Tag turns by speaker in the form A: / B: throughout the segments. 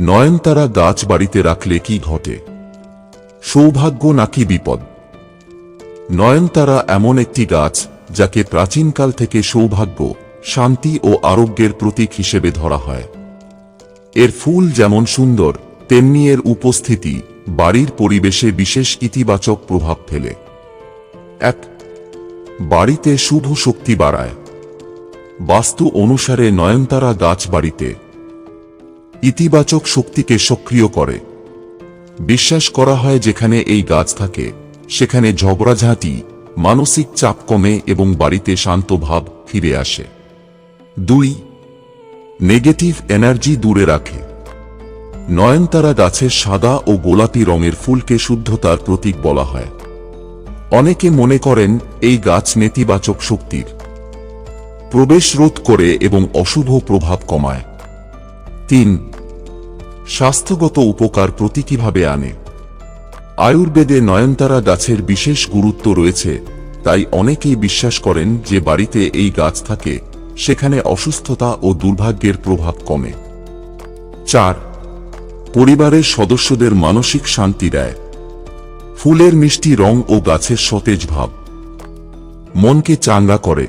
A: নয়নতারা গাছ বাড়িতে রাখলে কি ঘটে? সৌভাগ্য নাকি বিপদ? নয়নতারা এমন একটি গাছ যাকে প্রাচীনকাল থেকে সৌভাগ্য, শান্তি ও আরোগ্যের প্রতীক হিসেবে ধরা হয়। এর ফুল যেমন সুন্দর, তেমনি এর উপস্থিতি বাড়ির পরিবেশে বিশেষ ইতিবাচক প্রভাব ফেলে। এক, বাড়িতে শুভ শক্তি বাড়ায়। বাস্তু অনুসারে নয়নতারা গাছ বাড়িতে ইতিবাচক শক্তিকে সক্রিয় করে। বিশ্বাস করা হয় যেখানে এই গাছ থাকে, সেখানে ঝগড়াঝাঁটি, মানসিক চাপ কমে এবং বাড়িতে শান্ত ভাব ফিরে আসে। দুই, নেগেটিভ এনার্জি দূরে রাখে। নয়নতারা গাছের সাদা ও গোলাপি রঙের ফুলকে শুদ্ধতার প্রতীক বলা হয়। অনেকে মনে করেন এই গাছ নেতিবাচক শক্তির। প্রবেশ রোধ করে এবং অশুভ প্রভাব কমায়। তিন স্বাস্থ্যগত উপকার প্রতীকীভাবে আনে। আয়ুর্বেদে নয়নতারা গাছের বিশেষ গুরুত্ব রয়েছে, তাই অনেকেই বিশ্বাস করেন যে বাড়িতে এই গাছ থাকে, সেখানে অসুস্থতা ও দুর্ভাগ্যের প্রভাব কমে। চার, পরিবারের সদস্যদের মানসিক শান্তি দেয়। ফুলের মিষ্টি রং ও গাছের সতেজ ভাব। মনকে চাঙ্গা করে।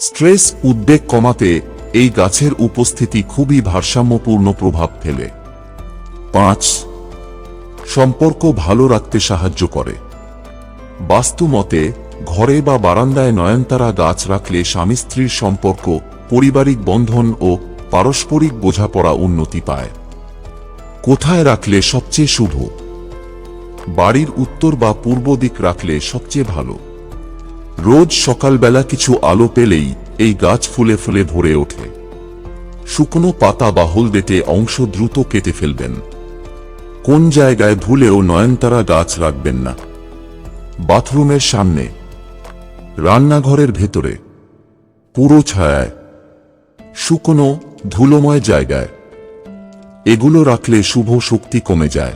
A: স্ট্রেস উদ্বেগ কমাতে এই গাছের উপস্থিতি খুবই ভারসাম্যপূর্ণ প্রভাব ফেলে। পাঁচ, সম্পর্ক ভালো রাখতে সাহায্য করে। বাস্তু মতে ঘরে বা বারান্দায় নয়নতারা গাছ রাখলে স্বামী স্ত্রীর সম্পর্ক, পারিবারিক বন্ধন ও পারস্পরিক বোঝাপড়া উন্নতি পায়। কোথায় রাখলে সবচেয়ে শুভ? বাড়ির উত্তর বা পূর্ব দিক রাখলে সবচেয়ে ভালো। রোজ সকালবেলা কিছু আলো পেলেই এই গাছ ফুলে ফুলে ভরে ওঠে। শুকনো পাতা বা হলদেটে অংশ দ্রুত কেটে ফেলবেন। কোন জায়গায় ভুলেও নয়নতারা গাছ রাখবেন না। বাথরুমের সামনে, রান্নাঘরের ভেতরে, পুরো ছায়ায়, শুকনো, ধুলোময় জায়গায়। এগুলো রাখলে শুভ শক্তি কমে যায়।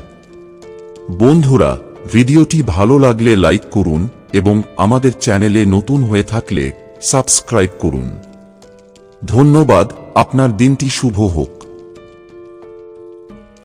A: বন্ধুরা, ভিডিওটি ভালো লাগলে লাইক করুন এবং আমাদের চ্যানেলে নতুন হয়ে থাকলে সাবস্ক্রাইব করুন। ধন্যবাদ আপনার দিনটি শুভ হোক।